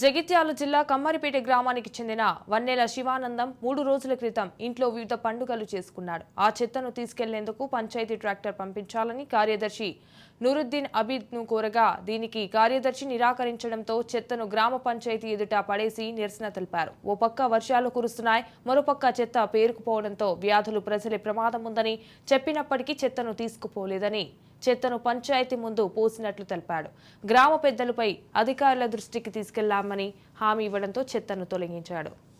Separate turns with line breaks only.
జగిత్యాల జిల్లా కమ్మరిపేట గ్రామానికి చెందిన వన్నెల శివానందం మూడు రోజుల క్రితం ఇంట్లో వివిధ పండుగలు చేసుకున్నాడు. ఆ చెత్తను తీసుకెళ్ళేందుకు పంచాయతీ ట్రాక్టర్ పంపించాలని కార్యదర్శి నూరుద్దీన్ అబీద్ను కోరగా దీనికి కార్యదర్శి నిరాకరించడంతో చెత్తను గ్రామ పంచాయతీ ఎదుట పడేసి నిరసన తెలిపారు. ఓ పక్క వర్షాలు కురుస్తున్నాయి మరోపక్క చెత్త పేరుకుపోవడంతో వ్యాధులు ప్రజలే ప్రమాదం ఉందని చెప్పినప్పటికీ చెత్తను తీసుకుపోలేదని చెత్తను పంచాయతీ ముందు పోసినట్లు తెలిపాడు. గ్రామ పెద్దలపై అధికారుల దృష్టికి తీసుకెళ్ళామని హామీ ఇవ్వడంతో చెత్తను తొలగించాడు.